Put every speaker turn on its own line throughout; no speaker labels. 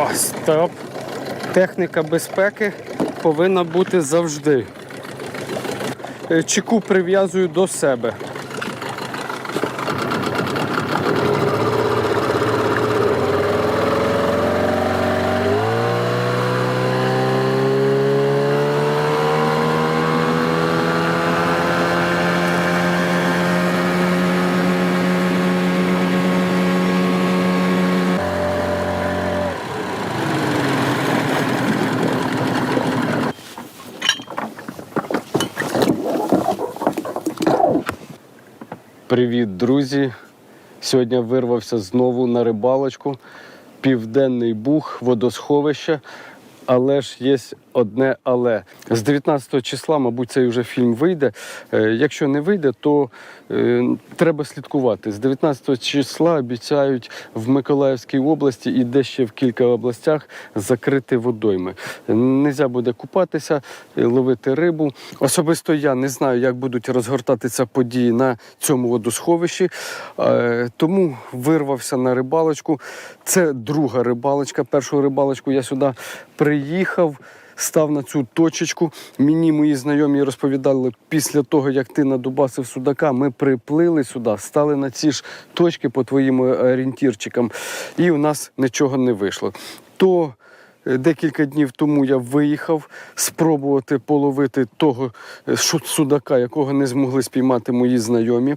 Опа, стоп. Техніка безпеки повинна бути завжди. Е, Чеку прив'язую до себе. Привіт, друзі! Сьогодні вирвався знову на рибалочку. Південний бух, водосховище. Але ж є одне але. З 19 числа, мабуть, цей вже фільм вийде. Е, Якщо не вийде, то е, треба слідкувати. З 19 числа обіцяють в Миколаївській області і де ще в кілька областях закрити водойми. Нельзя буде купатися, е, ловити рибу. Особисто я не знаю, як будуть розгортатися події на цьому водосховищі. Е, Тому вирвався на рибалочку. Це друга рибалочка. Першу рибалочку я сюди приїхав. Став на цю точечку. Мені мої знайомі розповідали, після того, як ти надубасив судака, ми приплили сюди, стали на ці ж точки по твоїм е, орієнтірчикам, і у нас нічого не вийшло. То е, декілька днів тому я виїхав спробувати половити того е, судака, якого не змогли спіймати мої знайомі.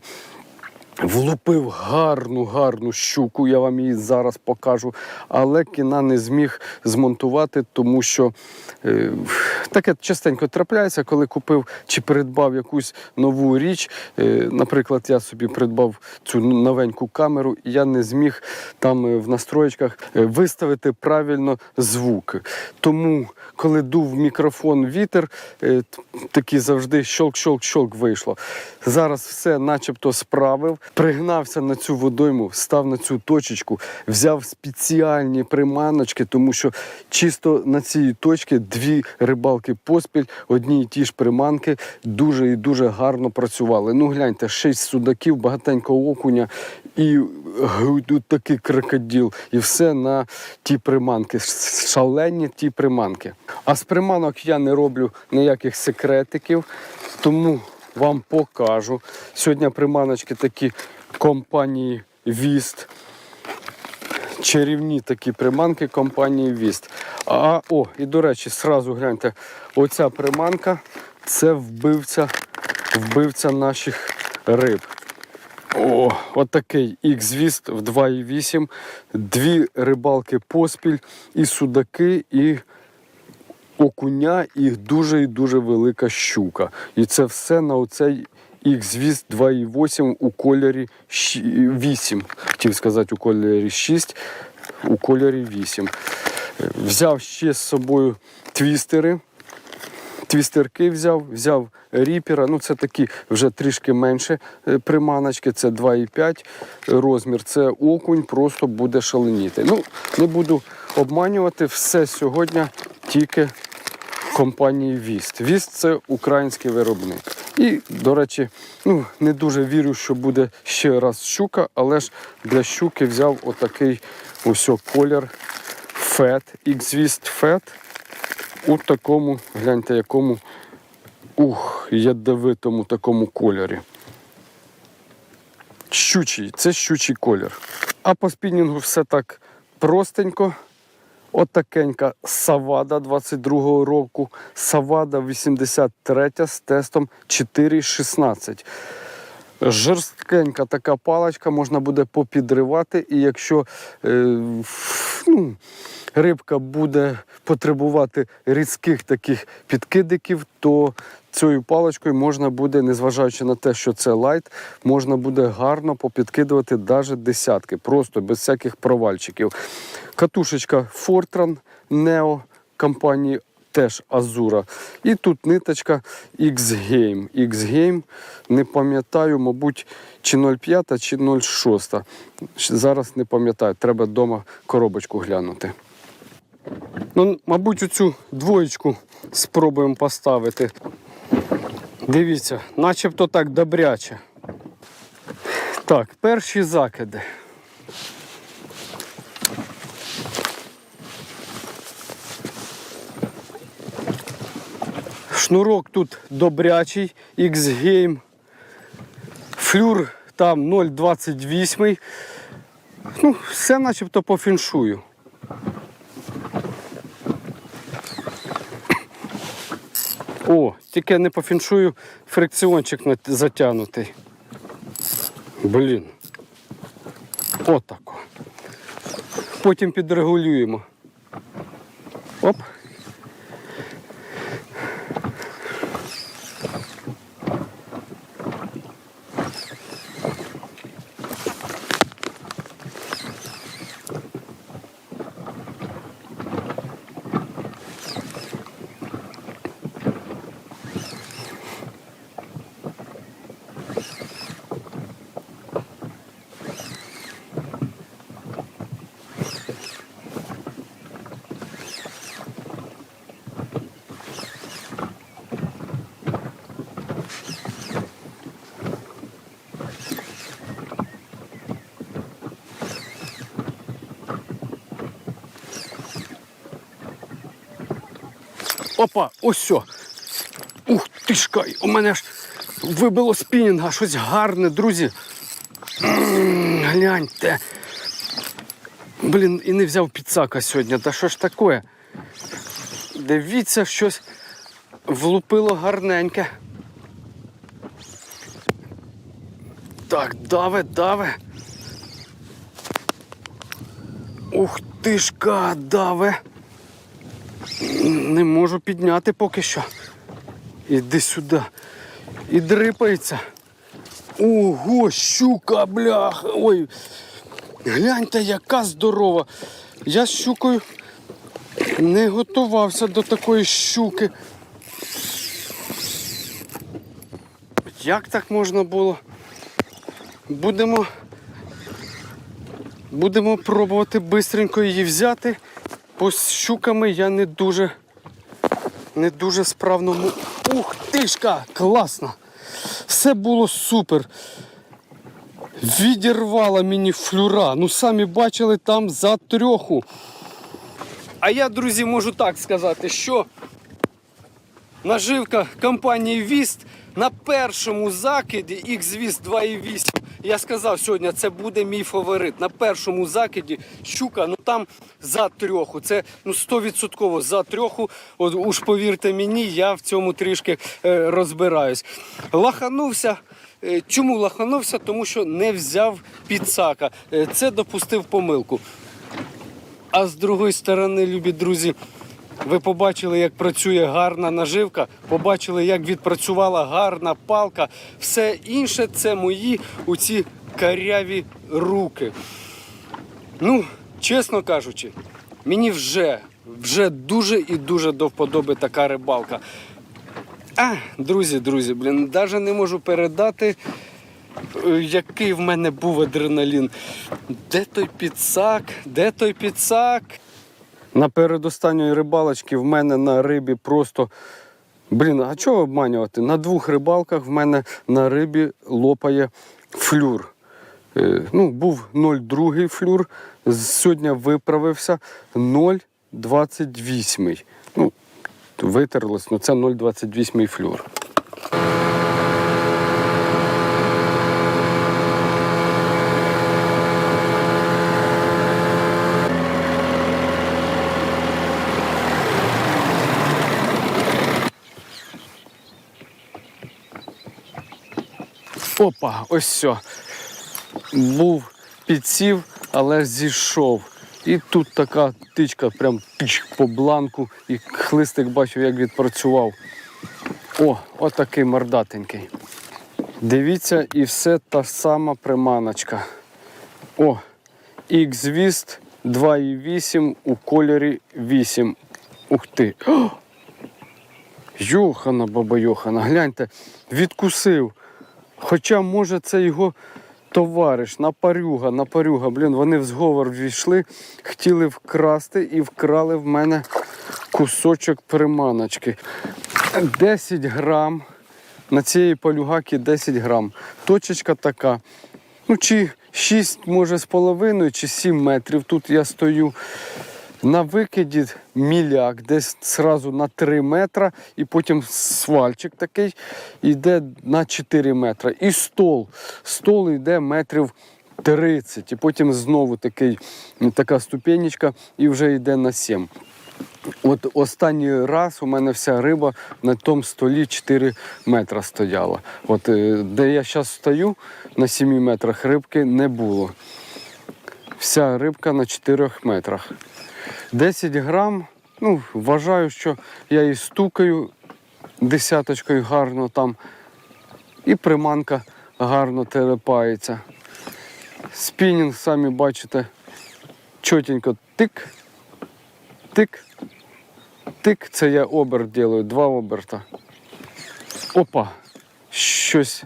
Влупив гарну, гарну щуку, я вам її зараз покажу. Але кіна не зміг змонтувати, тому що е, таке частенько трапляється, коли купив чи придбав якусь нову річ. Е, наприклад, я собі придбав цю новеньку камеру, і я не зміг там е, в настроєчках е, виставити правильно звук. Тому, коли дув мікрофон вітер, е, т- такі завжди щолк-щолк-щолк вийшло. Зараз все начебто справив, пригнався на цю водойму, став на цю точечку, взяв спеціальні приманочки, тому що чисто на цій точці дві рибалки поспіль, одні і ті ж приманки дуже і дуже гарно працювали. Ну гляньте, шість судаків, багатенько окуня і такий крокодил, і все на ті приманки. Шалені ті приманки. А з приманок я не роблю ніяких секретиків, тому вам покажу. Сьогодні приманочки такі компанії Віст. Чарівні такі приманки компанії Віст. А о, і до речі, сразу гляньте, оця приманка це вбивця, вбивця наших риб. О, отакий X-Віст в 2,8. Дві рибалки поспіль, і судаки, і окуня, і дуже і дуже велика щука. І це все на оцей X-Віст 2,8 у кольорі 8. Хотів сказати, у кольорі 6, у кольорі 8. Е, Взяв ще з собою твістери. Твістерки взяв, взяв ріпера. Ну, це такі вже трішки менше е, приманочки, це 2,5 розмір. Це окунь, просто буде шаленіти. Ну, не буду обманювати, все сьогодні тільки компанії Віст. Віст це український виробник. І, до речі, ну, не дуже вірю, що буде ще раз щука, але ж для щуки взяв отакий ось колір фет, X-Віст фет у такому, гляньте, якому ух, ядовитому такому кольорі. Щучий, це щучий колір. А по спінінгу все так простенько. Отакенька Савада 22-го року, Савада 83 з тестом 4,16. Жорсткенька така паличка, можна буде попідривати, і якщо е, ну, рибка буде потребувати різких таких підкидиків, то цією паличкою можна буде, незважаючи на те, що це лайт, можна буде гарно попідкидувати навіть десятки, просто без всяких провальчиків. Катушечка Fortran Neo компанії теж Азура. І тут ниточка X-Game. X-Game, не пам'ятаю, мабуть, чи 0,5, чи 0,6. Зараз не пам'ятаю, треба вдома коробочку глянути. Ну, мабуть, оцю двоєчку спробуємо поставити. Дивіться, начебто так добряче. Так, перші закиди. Шнурок тут добрячий, X-Game. Флюр там 0,28. Ну, все начебто по фіншую. О, тільки не по фіншую, фрикціончик затягнутий. Блін. Отако. Потім підрегулюємо. Оп. Опа, ось все. Ух ти ж кай, у мене ж вибило спінінга, щось гарне, друзі. М, Гляньте. Блін, і не взяв підсака сьогодні. Та що ж таке? Дивіться, щось влупило гарненьке. Так, даве, даве. Ух ти ж ка, даве. Не можу підняти поки що. Іди сюди. І дрипається. Ого, щука, бляха. Ой. Гляньте, яка здорова. Я з щукою не готувався до такої щуки. Як так можна було? Будемо. Будемо пробувати швидко її взяти. Бо з щуками я не дуже не дуже справно. мо- Ух тишка! Класно! Все було супер. Відірвала мені флюра. Ну самі бачили там за трьоху. А я, друзі, можу так сказати, що наживка компанії Віст на першому закиді X-Vist 2.8. Я сказав сьогодні, це буде мій фаворит. На першому закиді щука, ну там за трьоху. Це ну 100% за трьоху. От уж повірте мені, я в цьому трішки е, розбираюсь. Лаханувся. Е, Чому лаханувся? Тому що не взяв підсака. Е, Це допустив помилку. А з другої сторони, любі друзі, ви побачили, як працює гарна наживка, побачили, як відпрацювала гарна палка. Все інше це мої оці каряві руки. Ну, чесно кажучи, мені вже, вже дуже і дуже до вподоби така рибалка. А, друзі, друзі, блін, навіть не можу передати, е, який в мене був адреналін. Де той підсак? Де той підсак? На передостанньої рибалочки в мене на рибі просто. Блін, а чого обманювати? На двох рибалках в мене на рибі лопає флюр. Е, ну, був 0,2 флюр, сьогодні виправився 0,28. Ну, витерлось, ну це 0,28 флюр. Опа, ось все. Був підсів, але зійшов. І тут така тичка, прям тич по бланку, і хлистик бачив, як відпрацював. О, отакий мордатенький. Дивіться, і все та сама приманочка. О, X-Vist 2,8 у кольорі 8. Ух ти. Йохана, баба Йохана, гляньте, відкусив. Хоча, може, це його товариш, напарюга, напарюга. Блін, вони в зговор ввійшли, хотіли вкрасти і вкрали в мене кусочок приманочки. 10 грам. На цієї полюгаки 10 грам. Точечка така. Ну, чи 6, може, з половиною, чи 7 метрів. Тут я стою. На викиді міляк, десь зразу на 3 метри, і потім свальчик такий йде на 4 метри. І стол. Стол йде метрів 30, і потім знову такий, така ступенечка і вже йде на 7. От останній раз у мене вся риба на тому столі 4 метри стояла. От е, де я зараз стою, на 7 метрах рибки не було. Вся рибка на 4 метрах. 10 грам, ну, вважаю, що я її стукаю десяточкою гарно там, і приманка гарно терепається. Спінінг, самі бачите, чотенько тик, тик, тик. Це я оберт роблю, два оберта. Опа, щось.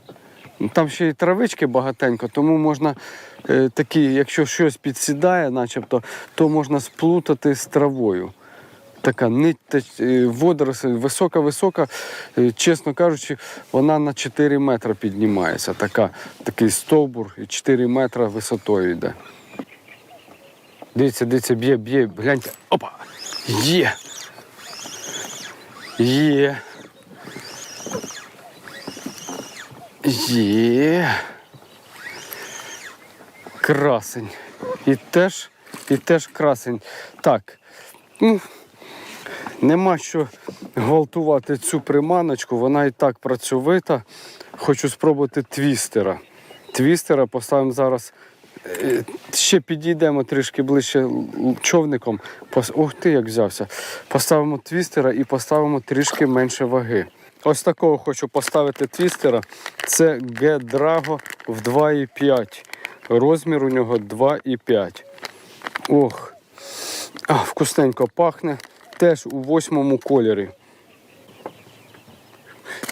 Там ще й травички багатенько, тому можна такі, якщо щось підсідає, начебто, то можна сплутати з травою. Така нить е, водоросль, висока-висока, е, чесно кажучи, вона на 4 метри піднімається. Така, такий стовбур і 4 метри висотою йде. Дивіться, дивіться, б'є, б'є, гляньте. Опа! Є! Є! Є. Красень. І теж, і теж красень. Так. Ну, нема що гвалтувати цю приманочку, вона і так працьовита. Хочу спробувати твістера. Твістера поставимо зараз. е, Ще підійдемо трішки ближче човником. Ух ти, як взявся. Поставимо твістера і поставимо трішки менше ваги. Ось такого хочу поставити твістера. Це G-Drago в 2,5. Розмір у нього 2,5. Ох, а, вкусненько пахне. Теж у восьмому кольорі.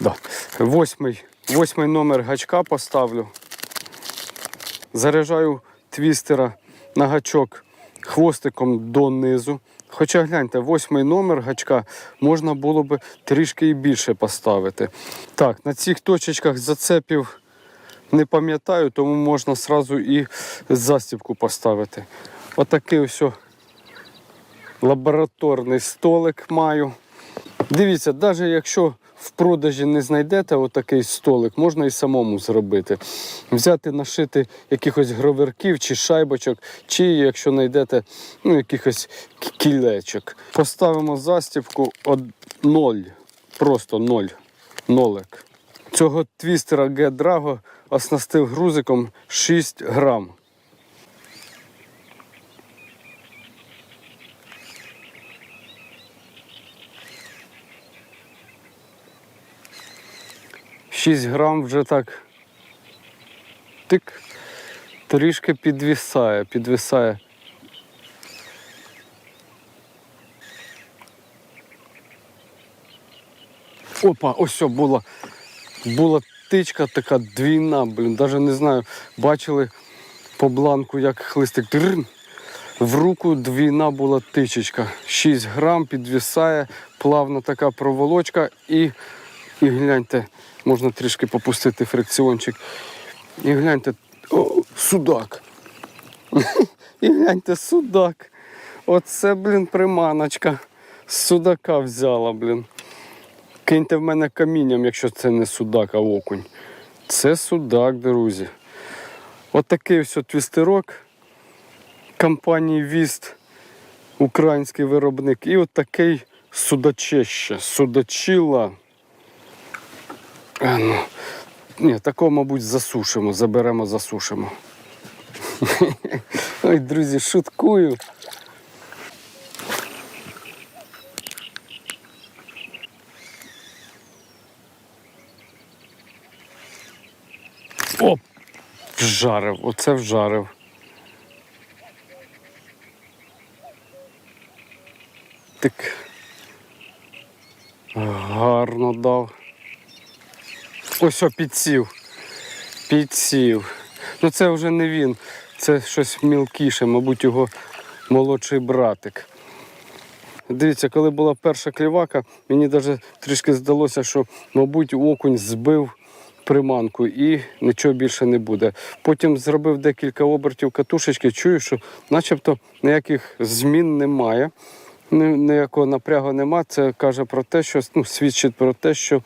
Да. Восьмий, восьмий номер гачка поставлю. Заряджаю твістера на гачок хвостиком донизу. Хоча гляньте, восьмий номер гачка можна було б трішки і більше поставити. Так, на цих точечках зацепів не пам'ятаю, тому можна сразу і застібку поставити. Отакий ось лабораторний столик маю. Дивіться, навіть якщо в продажі не знайдете отакий столик, можна і самому зробити. Взяти, нашити якихось гроверків чи шайбочок, чи якщо знайдете ну, якихось кілечок. Поставимо застібку 0, просто 0, нолик. Цього твістера G-Drago оснастив грузиком 6 грам. Шість грам вже так тик, трішки підвісає, підвісає. Опа, ось що була, була тичка така двійна, блін, навіть не знаю, бачили по бланку, як хлистик. Трррн. В руку двійна була тичечка. 6 грам підвісає, плавна така проволочка і, і гляньте, можна трішки попустити фрикціончик. І гляньте, о, судак. І гляньте, судак. Оце, блін, приманочка. Судака взяла, блін. Киньте в мене камінням, якщо це не судак, а окунь. Це судак, друзі. От такий ось твістерок компанії Віст, український виробник. І от такий судачище, судачила. А, ну. Ні, такого, мабуть, засушимо, заберемо, засушимо. Ой, друзі, шуткую. Оп! Вжарив, оце вжарив. Так. Гарно дав. Ось о, підсів. Підсів. Ну це вже не він. Це щось мілкіше, мабуть, його молодший братик. Дивіться, коли була перша клівака, мені навіть трішки здалося, що, мабуть, окунь збив приманку і нічого більше не буде. Потім зробив декілька обертів катушечки, чую, що начебто ніяких змін немає. Ніякого напрягу нема. Це каже про те, що ну, свідчить про те, що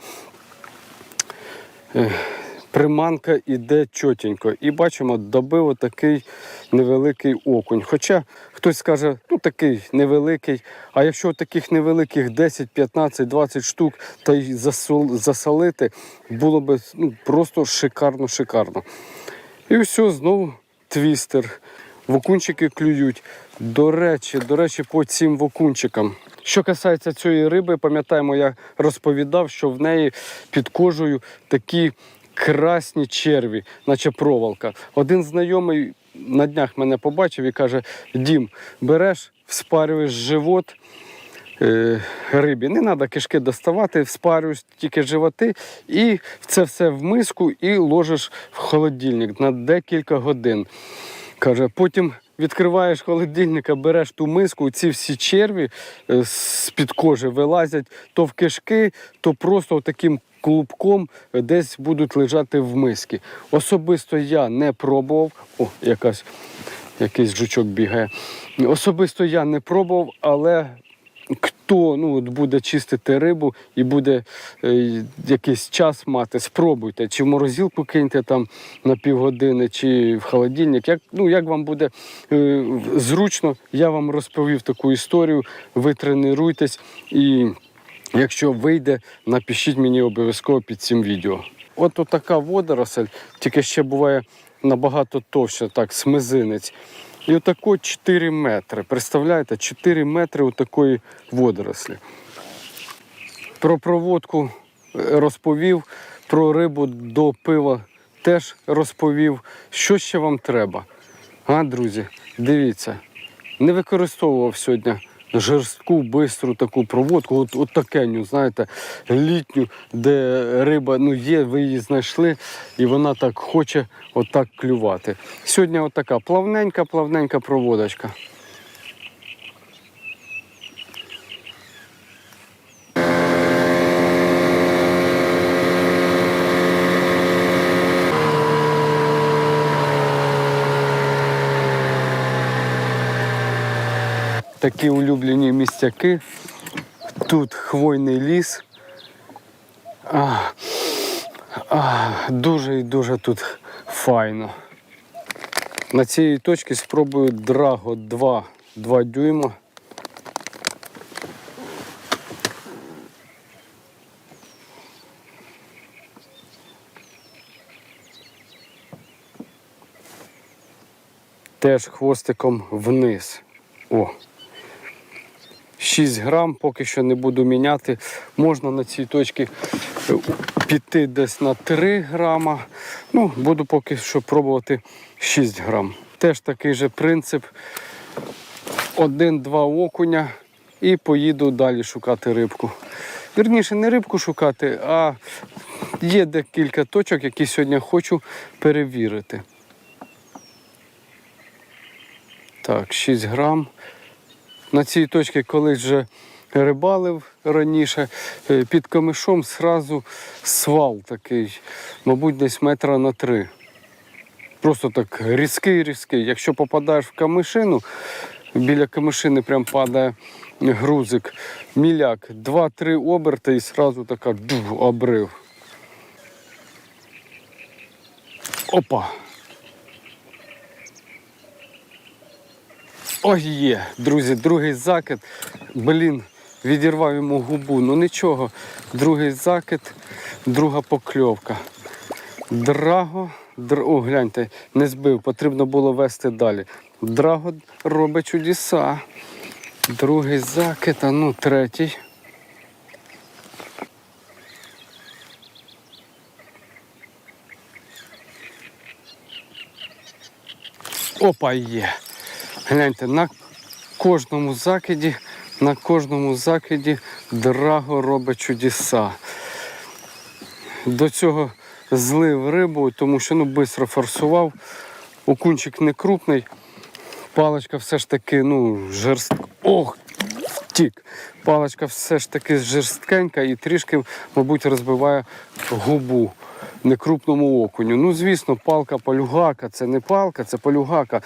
приманка іде чотенько. І бачимо, добив отакий невеликий окунь. Хоча хтось скаже, ну такий невеликий. А якщо таких невеликих 10, 15, 20 штук та й засолити, було б ну, просто шикарно, шикарно. І все, знову твістер. Вокунчики клюють. До речі, до речі, по цим вокунчикам. Що касається цієї риби, пам'ятаємо, я розповідав, що в неї під кожею такі красні черві, наче проволока. Один знайомий на днях мене побачив і каже: Дім, береш, вспарюєш живот е, рибі. Не треба кишки доставати, вспарюєш тільки животи, і це все в миску і ложиш в холодильник на декілька годин. Каже, потім відкриваєш холодильника, береш ту миску, ці всі черві е, з-під кожи вилазять то в кишки, то просто таким клубком десь будуть лежати в мискі. Особисто я не пробував. О, якась, якийсь жучок бігає. Особисто я не пробував, але хто ну, от буде чистити рибу і буде е, якийсь час мати, спробуйте, чи в морозилку киньте там на півгодини, чи в холодильник. Як, ну, як вам буде е, зручно, я вам розповів таку історію, ви тренуйтесь і якщо вийде, напишіть мені обов'язково під цим відео. От така водоросль, тільки ще буває набагато товща, так, смезинець. І отако 4 метри. Представляєте, 4 метри у такої водорослі. Про проводку е, розповів, про рибу до пива теж розповів. Що ще вам треба? А, друзі, дивіться, не використовував сьогодні жорстку, бистру таку проводку, от, от такеню, знаєте, літню, де риба ну, є, ви її знайшли, і вона так хоче отак клювати. Сьогодні отака плавненька, плавненька проводочка. Такі улюблені містяки. Тут хвойний ліс. А, а, дуже і дуже тут файно. На цій точці спробую драго 2, 2 дюйма. Теж хвостиком вниз. О. 6 грам, поки що не буду міняти. Можна на цій точці е, піти десь на 3 грама. Ну, буду поки що пробувати 6 грам. Теж такий же принцип. Один-два окуня і поїду далі шукати рибку. Вірніше, не рибку шукати, а є декілька точок, які сьогодні хочу перевірити. Так, 6 грам. На цій точці колись вже рибалив раніше. Е, Під камишом сразу свал такий, мабуть, десь метра на три. Просто так різкий-різкий. Якщо попадаєш в камишину, біля камишини прям падає грузик, міляк, два-три оберти і сразу така дух, обрив. Опа! Ой, є, друзі, другий закид. Блін, відірвав йому губу. Ну нічого, другий закид, друга покльовка. Драго, др... о, гляньте, не збив, потрібно було вести далі. Драго робить чудеса. Другий закид, а ну третій. Опа, є. Гляньте, на кожному закиді, на кожному закиді драго робить чудеса. До цього злив рибу, тому що ну, швидко форсував. Окунчик не крупний, паличка все ж таки ну, жерстка. Ох, втік. Паличка все ж таки жорсткенька і трішки, мабуть, розбиває губу некрупному окуню. Ну, звісно, палка полюгака, це не палка, це полюгака.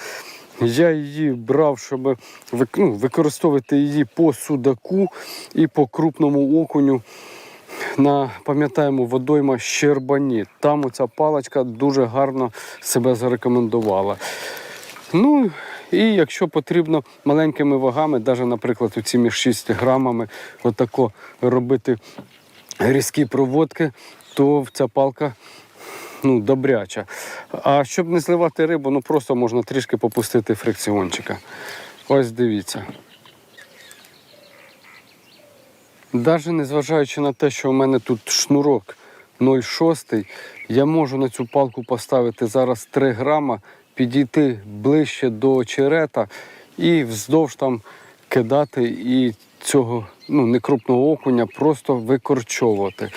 Я її брав, щоб ну, використовувати її по судаку і по крупному окуню на пам'ятаємо водойма Щербані. Там оця паличка дуже гарно себе зарекомендувала. Ну і якщо потрібно маленькими вагами, навіть, наприклад, між 6 грамами, отако робити різкі проводки, то ця палка ну, добряча. А щоб не зливати рибу, ну просто можна трішки попустити фрикціончика. Ось дивіться. Навіть незважаючи на те, що у мене тут шнурок 0,6, я можу на цю палку поставити зараз 3 грама, підійти ближче до очерета і вздовж там кидати і цього ну, некрупного окуня просто викорчовувати.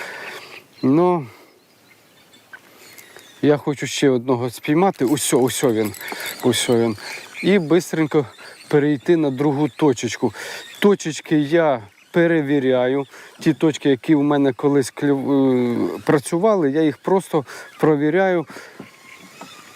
Ну, я хочу ще одного спіймати. Усьо, усьо він. Усьо він. І швидко перейти на другу точечку. Точечки я перевіряю. Ті точки, які у мене колись е, працювали, я їх просто провіряю.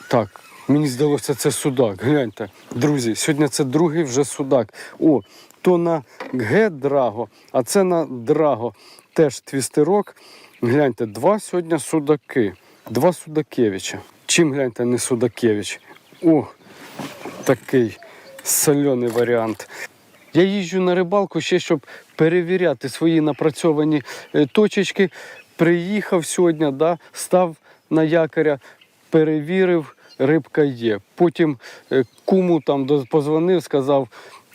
Так, мені здалося, це судак. Гляньте, друзі, сьогодні це другий вже судак. О, то на Г-Драго, а це на Драго. Теж твістерок. Гляньте, два сьогодні судаки. Два Судакевича. Чим гляньте, не Судакевич? О, такий соляний варіант. Я їжджу на рибалку ще, щоб перевіряти свої напрацьовані е, точечки. Приїхав сьогодні, да, став на якоря, перевірив, рибка є. Потім е, куму там позвонив, сказав,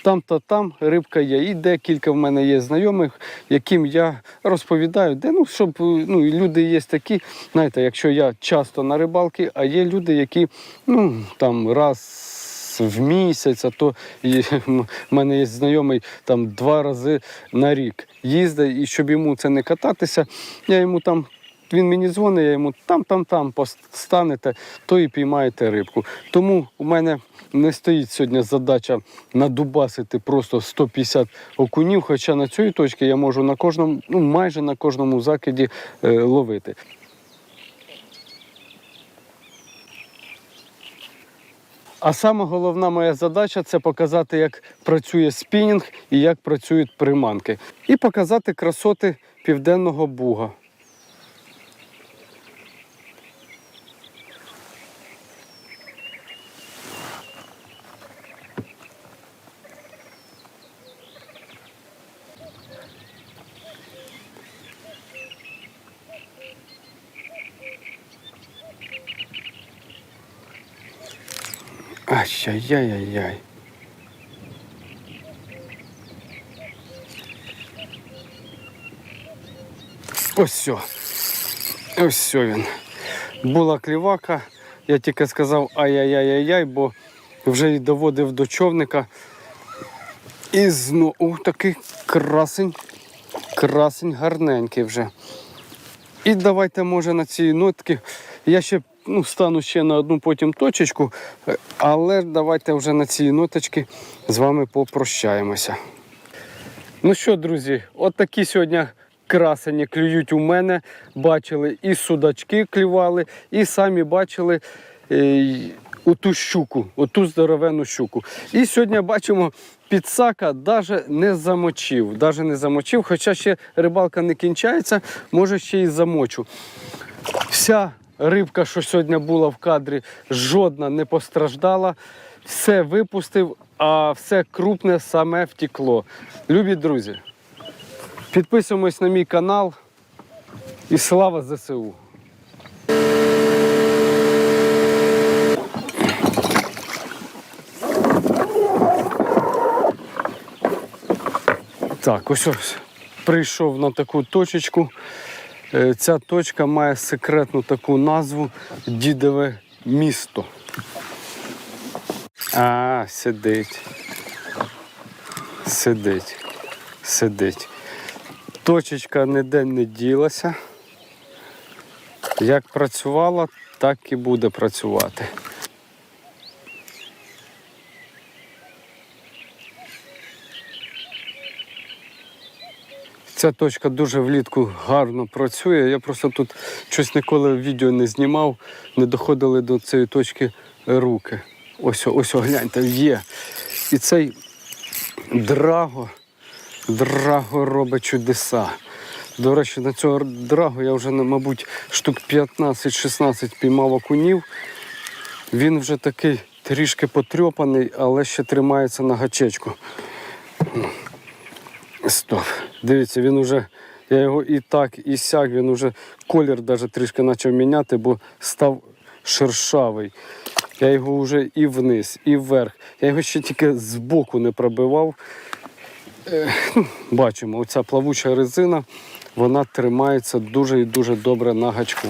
там та там рибка є. І декілька в мене є знайомих, яким я розповідаю, де ну, щоб ну, люди є такі, знаєте, якщо я часто на рибалки, а є люди, які ну, там раз в місяць, а то і, в мене є знайомий там два рази на рік їздить, і щоб йому це не кататися, я йому там. Він мені дзвонить, я йому там, там, там постанете, то і піймаєте рибку. Тому у мене не стоїть сьогодні задача надубасити просто 150 окунів, хоча на цій точці я можу на кожному, ну майже на кожному закиді е, ловити. А саме головна моя задача це показати, як працює спінінг і як працюють приманки. І показати красоти південного буга. Ай-яй-яй-яй. Ось все. Ось все він. Була клівака. Я тільки сказав ай-яй-яй-яй, бо вже й доводив до човника. І знову такий красень. Красень гарненький вже. І давайте, може, на цій нотці. Я ще ну, стану ще на одну потім точечку, е, але давайте вже на цій ноточці з вами попрощаємося. Ну що, друзі, от такі сьогодні красені клюють у мене. Бачили і судачки клювали, і самі бачили е, оту щуку, оту здоровену щуку. І сьогодні бачимо, підсака навіть не замочив. Навіть не замочив, хоча ще рибалка не кінчається, може ще й замочу. Вся рибка, що сьогодні була в кадрі, жодна не постраждала. Все випустив, а все крупне саме втекло. Любі друзі, підписуємось на мій канал і слава ЗСУ! Так, ось ось прийшов на таку точечку. Е, Ця точка має секретну таку назву Дідове місто. А, сидить. Сидить. Сидить. Точечка ніде не ділася. Як працювала, так і буде працювати. Ця точка дуже влітку гарно працює. Я просто тут щось ніколи відео не знімав, не доходили до цієї точки руки. Ось, ось, гляньте, є. І цей драго, драго робить чудеса. До речі, на цього драгу я вже, мабуть, штук 15-16 піймав окунів. Він вже такий трішки потрьопаний, але ще тримається на гачечку. Стоп. Дивіться, він уже, я його і так, і сяк, він уже колір навіть трішки почав міняти, бо став шершавий. Я його вже і вниз, і вверх. Я його ще тільки збоку не пробивав. Е, ну, Бачимо, оця плавуча резина, вона тримається дуже і дуже добре на гачку.